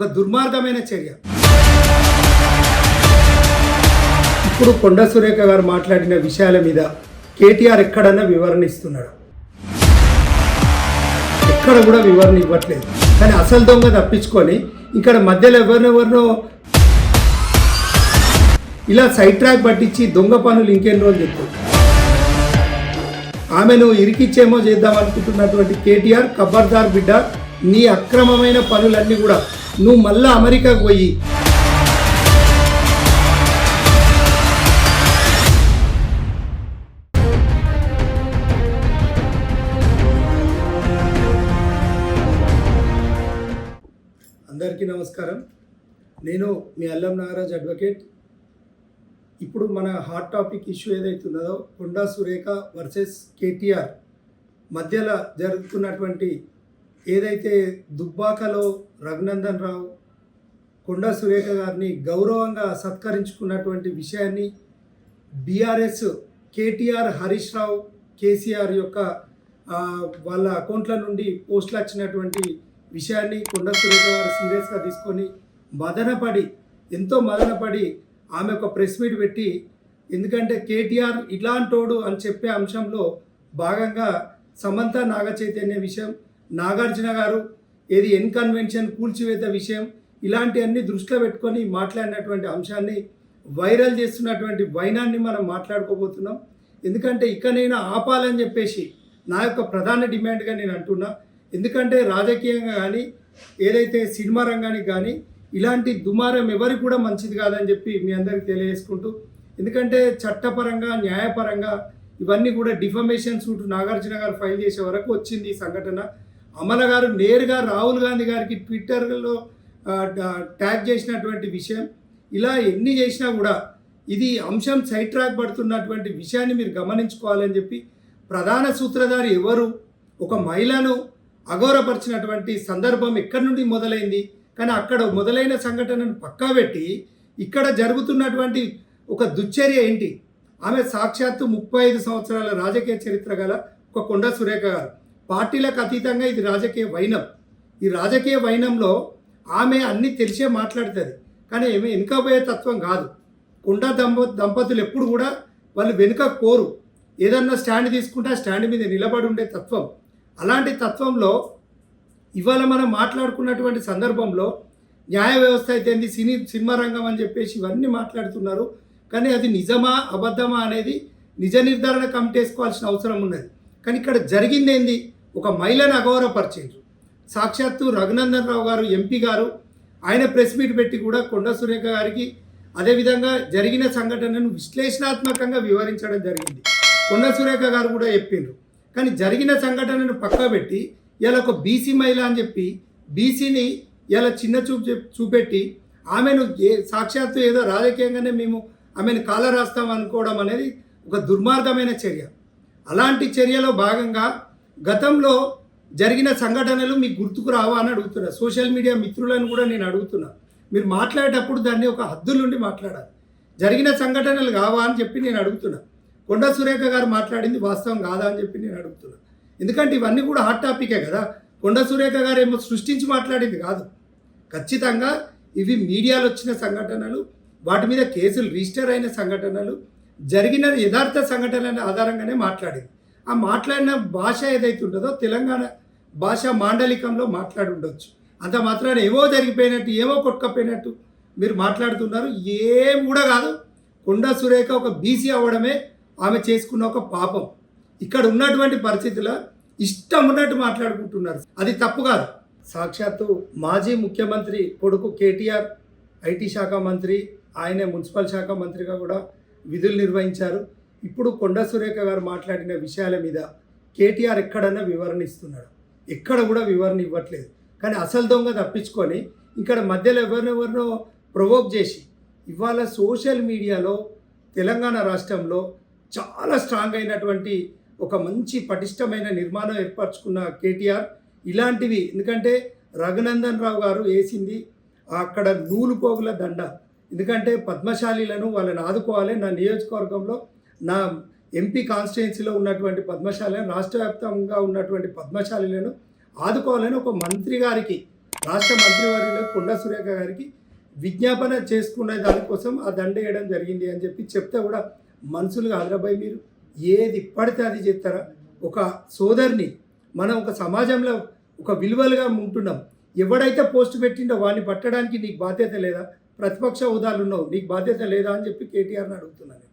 ఒక దుర్మార్గమైన చర్య. ఇప్పుడు కొండ సురేఖ గారు మాట్లాడిన విషయాల మీద కేటీఆర్ ఎక్కడన్నా వివరణ ఇస్తున్నాడు? ఎక్కడ కూడా వివరణ ఇవ్వట్లేదు. కానీ అసలు దొంగ తప్పించుకొని ఇక్కడ మధ్యలో ఎవరినెవరినో ఇలా సైడ్ ట్రాక్ పట్టించి దొంగ పనులు ఇంకెన్ని రోజులు చెప్పు ఆమెను ఇరికిచ్చేమో చేద్దాం అనుకుంటున్నటువంటి కేటీఆర్ కబ్బర్దార్ బిడ్డ నీ అక్రమమైన పనులన్నీ కూడా నువ్వు మళ్ళా అమెరికాకు పోయి. అందరికీ నమస్కారం. నేను మీ అల్లం నాగరాజ్ అడ్వకేట్. ఇప్పుడు మన హాట్ టాపిక్ ఇష్యూ ఏదైతే ఉన్నదో కొండా సురేఖ వర్సెస్ కేటీఆర్ మధ్యలో జరుగుతున్నటువంటి ఏదైతే దుబ్బాకలో రఘునందన్ రావు కొండా సురేఖ గారిని గౌరవంగా సత్కరించుకున్నటువంటి విషయాన్ని BRS KTR Harish Rao KCR యొక్క వాళ్ళ అకౌంట్ల నుండి పోస్టులు వచ్చినటువంటి విషయాన్ని కొండ సురేఖ గారు సీరియస్గా తీసుకొని మదనపడి ఎంతో మదనపడి ఆమె ఒక ప్రెస్ మీట్ పెట్టి ఎందుకంటే కేటీఆర్ ఇలాంటోడు అని చెప్పే అంశంలో భాగంగా సమంత నాగ చైతన్య విషయం నాగార్జున గారు ఏది ఎన్ కన్వెన్షన్ కూల్చివేత విషయం ఇలాంటివన్నీ దృష్టిలో పెట్టుకొని మాట్లాడినటువంటి అంశాన్ని వైరల్ చేస్తున్నటువంటి వైనాన్ని మనం మాట్లాడుకోబోతున్నాం. ఎందుకంటే ఇకనైనా ఆపాలని చెప్పేసి నా యొక్క ప్రధాన డిమాండ్గా నేను అంటున్నా. ఎందుకంటే రాజకీయంగా కానీ ఏదైతే సినిమా రంగానికి కానీ ఇలాంటి దుమారం ఎవరికి కూడా మంచిది కాదని చెప్పి మీ అందరికి తెలియజేసుకుంటూ ఎందుకంటే చట్టపరంగా న్యాయపరంగా ఇవన్నీ కూడా డిఫమేషన్ సూట్ నాగార్జున గారు ఫైల్ చేసే వరకు వచ్చింది ఈ సంఘటన. అమల గారు నేరుగా రాహుల్ గాంధీ గారికి ట్విట్టర్లో ట్యాగ్ చేసినటువంటి విషయం. ఇలా ఎన్ని చేసినా కూడా ఇది అంశం సైడ్ ట్రాక్ పడుతున్నటువంటి విషయాన్ని మీరు గమనించుకోవాలని చెప్పి ప్రధాన సూత్రధారి ఎవరు? ఒక మహిళను అఘోరపరిచినటువంటి సందర్భం ఎక్కడి నుండి మొదలైంది? కానీ అక్కడ మొదలైన సంఘటనను పక్కా పెట్టి ఇక్కడ జరుగుతున్నటువంటి ఒక దుశ్చర్య ఏంటి? ఆమె సాక్షాత్తు ముప్పై ఐదు సంవత్సరాల రాజకీయ చరిత్ర గల ఒక కొండ సురేఖ గారు. పార్టీలకు అతీతంగా ఇది రాజకీయ వైనం. ఈ రాజకీయ వైనంలో ఆమె అన్ని తెలిసే మాట్లాడుతుంది. కానీ ఏమి వెనుకపోయే తత్వం కాదు. కొండ దంప దంపతులు ఎప్పుడు కూడా వాళ్ళు వెనుక కోరు. ఏదన్నా స్టాండ్ తీసుకుంటే ఆ స్టాండ్ మీద నిలబడి ఉండే తత్వం. అలాంటి తత్వంలో ఇవాళ మనం మాట్లాడుకున్నటువంటి సందర్భంలో న్యాయ వ్యవస్థ అయితేంది సినీ సినిమా రంగం అని చెప్పేసి ఇవన్నీ మాట్లాడుతున్నారు. కానీ అది నిజమా అబద్ధమా అనేది నిజ నిర్ధారణ కమిటీ వేసుకోవాల్సిన అవసరం ఉన్నది. కానీ ఇక్కడ జరిగింది ఏంది? ఒక మహిళను అగౌరవపరిచిండ్రు. సాక్షాత్తు రఘునందన్ రావు గారు ఎంపీ గారు. ఆయన ప్రెస్ మీట్ పెట్టి కూడా కొండ సురేఖ గారికి అదేవిధంగా జరిగిన సంఘటనను విశ్లేషణాత్మకంగా వివరించడం జరిగింది. కొండ సురేఖ గారు కూడా చెప్పిండ్రు. కానీ జరిగిన సంఘటనను పక్కబెట్టి ఇలా ఒక బీసీ మహిళ అని చెప్పి బీసీని ఇలా చిన్న చూపు చూపెట్టి ఆమెను ఏ సాక్షాత్తు ఏదో రాజకీయంగానే మేము ఆమెను కాల రాస్తాం అనుకోవడం అనేది ఒక దుర్మార్గమైన చర్య. అలాంటి చర్యలో భాగంగా గతంలో జరిగిన సంఘటనలు మీకు గుర్తుకు రావా అని అడుగుతున్నా. సోషల్ మీడియా మిత్రులను కూడా నేను అడుగుతున్నా. మీరు మాట్లాడేటప్పుడు దాన్ని ఒక హద్దులుండి మాట్లాడాలి. జరిగిన సంఘటనలు కావా అని చెప్పి నేను అడుగుతున్నా. కొండ సురేఖ గారు మాట్లాడింది వాస్తవం కాదా అని చెప్పి నేను అడుగుతున్నా. ఎందుకంటే ఇవన్నీ కూడా హాట్ టాపికే కదా. కొండ సురేఖ గారు ఏమో సృష్టించి మాట్లాడింది కాదు. ఖచ్చితంగా ఇవి మీడియాలో వచ్చిన సంఘటనలు వాటి మీద కేసులు రిజిస్టర్ అయిన సంఘటనలు జరిగిన యథార్థ సంఘటనల ఆధారంగానే మాట్లాడింది. ఆ మాట్లాడిన భాష ఏదైతే ఉంటుందో తెలంగాణ భాష మాండలికంలో మాట్లాడి ఉండొచ్చు. అంత మాత్రాన ఏవో జరిగిపోయినట్టు ఏవో కొట్టుకపోయినట్టు మీరు మాట్లాడుతున్నారు. ఏం కూడా కాదు. కొండ సురేఖ ఒక బీసీ అవ్వడమే ఆమె చేసుకున్న ఒక పాపం. ఇక్కడ ఉన్నటువంటి పరిస్థితుల్లో ఇష్టం ఉన్నట్టు మాట్లాడుకుంటున్నారు. అది తప్పు కాదు. సాక్షాత్తు మాజీ ముఖ్యమంత్రి కొడుకు కేటీఆర్ ఐటీ శాఖ మంత్రి ఆయనే మున్సిపల్ శాఖ మంత్రిగా కూడా విధులు నిర్వహించారు. ఇప్పుడు కొండ సురేఖ గారు మాట్లాడిన విషయాల మీద కేటీఆర్ ఎక్కడన్నా వివరణ ఇస్తున్నాడు. ఎక్కడ కూడా వివరణ ఇవ్వట్లేదు. కానీ అసలు దొంగ తప్పించుకొని ఇక్కడ మధ్యలో ఎవరినెవరినో ప్రొవోక్ చేసి ఇవాళ సోషల్ మీడియాలో తెలంగాణ రాష్ట్రంలో చాలా స్ట్రాంగ్ అయినటువంటి ఒక మంచి పటిష్టమైన నిర్మాణం ఏర్పరచుకున్న కేటీఆర్ ఇలాంటివి. ఎందుకంటే రఘునందన్ రావు గారు వేసింది అక్కడ నూలు పోగుల దండ. ఎందుకంటే పద్మశాలీలను వాళ్ళని ఆదుకోవాలి నా నియోజకవర్గంలో. నా ఎంపీ కాన్స్టిట్యున్సీలో ఉన్నటువంటి పద్మశాలను రాష్ట్ర వ్యాప్తంగా ఉన్నటువంటి పద్మశాలీలను ఆదుకోవాలని ఒక మంత్రి గారికి రాష్ట్ర మంత్రివర్యులు కొండా సురేఖ గారికి విజ్ఞాపన చేసుకునే దానికోసం ఆ దండ వేయడం జరిగింది అని చెప్పి చెప్తే కూడా మనుషులుగా ఆదరబాయి మీరు. ఏది పడితే అది చెప్తారా ఒక సోదరిని మనం ఒక సమాజంలో ఒక విలువలుగా ఉంటున్నాం. ఎవడైతే పోస్ట్ పెట్టిండో వాడిని పట్టడానికి నీకు బాధ్యత లేదా? ప్రతిపక్ష హోదాలు ఉన్నావు నీకు బాధ్యత లేదా అని చెప్పి కేటీఆర్ని అడుగుతున్నాను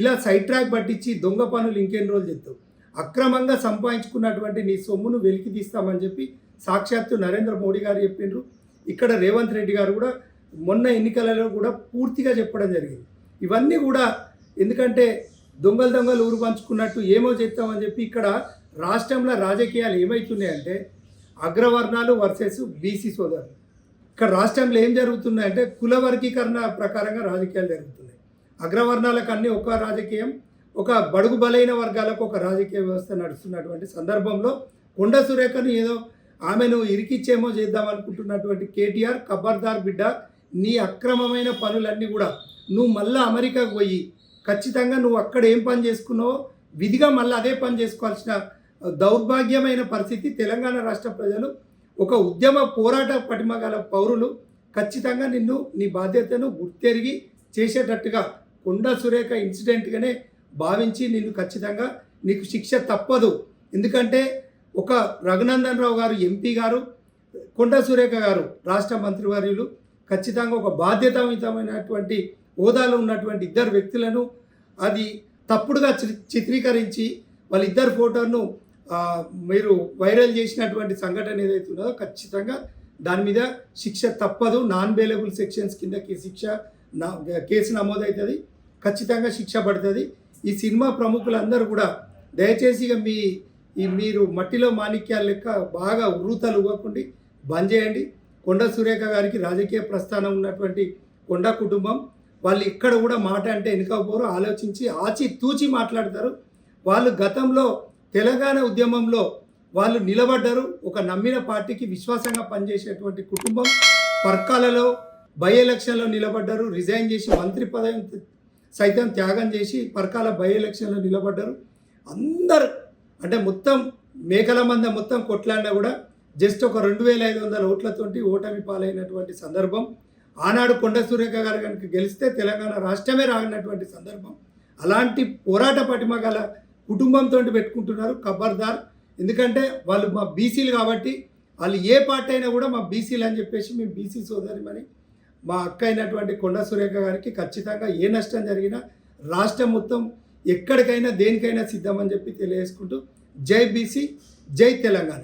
ఇలా సైడ్ ట్రాక్ పట్టించి దొంగ పనులు ఇంకెన్ని రోజులు చెప్తావు అక్రమంగా సంపాదించుకున్నటువంటి నీ సొమ్మును వెలికి తీస్తామని చెప్పి సాక్షాత్తు నరేంద్ర మోడీ గారు చెప్పిండ్రు. ఇక్కడ రేవంత్ రెడ్డి గారు కూడా మొన్న ఎన్నికలలో కూడా పూర్తిగా చెప్పడం జరిగింది. ఇవన్నీ కూడా ఎందుకంటే దొంగలు దొంగలు ఊరు పంచుకున్నట్టు ఏమో చెప్తామని చెప్పి ఇక్కడ రాష్ట్రంలో రాజకీయాలు ఏమవుతున్నాయంటే అగ్రవర్ణాలు వర్సెస్ బీసీ సోదరులు. ఇక్కడ రాష్ట్రంలో ఏం జరుగుతున్నాయంటే కుల వర్గీకరణ ప్రకారంగా రాజకీయాలు జరుగుతున్నాయి. అగ్రవర్ణాలకు అన్ని ఒక రాజకీయం ఒక బడుగు బలైన వర్గాలకు ఒక రాజకీయ వ్యవస్థ నడుస్తున్నటువంటి సందర్భంలో కొండ సురేఖను ఏదో ఆమెను ఇరికిచ్చేమో చేద్దాం అనుకుంటున్నటువంటి కేటీఆర్ ఖబర్దార్ బిడ్డ నీ అక్రమమైన పనులన్నీ కూడా నువ్వు మళ్ళీ అమెరికాకు పోయి ఖచ్చితంగా నువ్వు అక్కడ ఏం పని చేసుకున్నావో విధిగా మళ్ళీ అదే పని చేసుకోవాల్సిన దౌర్భాగ్యమైన పరిస్థితి తెలంగాణ రాష్ట్ర ప్రజలు ఒక ఉద్యమ పోరాట పటిమ గల పౌరులు ఖచ్చితంగా నిన్ను నీ బాధ్యతను గుర్తెరిగి చేసేటట్టుగా కొండ సురేఖ ఇన్సిడెంట్గానే భావించి నిన్ను ఖచ్చితంగా నీకు శిక్ష తప్పదు. ఎందుకంటే ఒక రఘునందన్ రావు గారు ఎంపీ గారు కొండ సురేఖ గారు రాష్ట్ర మంత్రివర్యులు ఖచ్చితంగా ఒక బాధ్యతాయుతమైనటువంటి హోదాలో ఉన్నటువంటి ఇద్దరు వ్యక్తులను అది తప్పుడుగా చి- చిత్రీకరించి వాళ్ళిద్దరు ఫోటోను మీరు వైరల్ చేసినటువంటి సంఘటన ఏదైతే ఉన్నదో ఖచ్చితంగా దాని మీద శిక్ష తప్పదు. నాన్ బేలబుల్ సెక్షన్స్ కిందకి శిక్ష నా కేసు నమోదవుతుంది ఖచ్చితంగా శిక్ష పడుతుంది. ఈ సినిమా ప్రముఖులందరూ కూడా దయచేసి ఇక మీ ఈ మీరు మట్టిలో మాణిక్యాల లెక్క బాగా ఉర్రూతలు ఇవ్వకండి బంద్ చేయండి. కొండ సురేఖ గారికి రాజకీయ ప్రస్థానం ఉన్నటువంటి కొండ కుటుంబం వాళ్ళు ఇక్కడ కూడా మాట అంటే వెనుకపోరు ఆలోచించి ఆచి తూచి మాట్లాడతారు. వాళ్ళు గతంలో తెలంగాణ ఉద్యమంలో వాళ్ళు నిలబడ్డారు. ఒక నమ్మిన పార్టీకి విశ్వాసంగా పనిచేసేటువంటి కుటుంబం పర్కాలలో బై ఎలక్షన్లో నిలబడ్డారు. రిజైన్ చేసి మంత్రి పదవి సైతం త్యాగం చేసి పరకాల బై ఎలక్షన్లో నిలబడ్డారు. అందరు అంటే మొత్తం మేకల మంద మొత్తం కొట్లాడినా కూడా జస్ట్ ఒక రెండు వేల ఐదు వందల ఓట్లతోటి ఓటమి పాలైనటువంటి సందర్భం. ఆనాడు కొండ సూర్యక గారు కనుక గెలిస్తే తెలంగాణ రాష్ట్రమే రానటువంటి సందర్భం. అలాంటి పోరాట పటిమ గల కుటుంబంతో పెట్టుకుంటున్నారు ఖబర్దార్ ఎందుకంటే వాళ్ళు మా బీసీలు కాబట్టి వాళ్ళు ఏ పార్టీ అయినా కూడా మా బీసీలు అని చెప్పేసి మేము బీసీ సోదరిమని మా అక్క అయినటువంటి కొండ సురేఖ గారికి ఖచ్చితంగా ఏ నష్టం జరిగినా రాష్ట్రం మొత్తం ఎక్కడికైనా దేనికైనా సిద్ధమని చెప్పి తెలియజేసుకుంటూ జై బీసీ జై తెలంగాణ.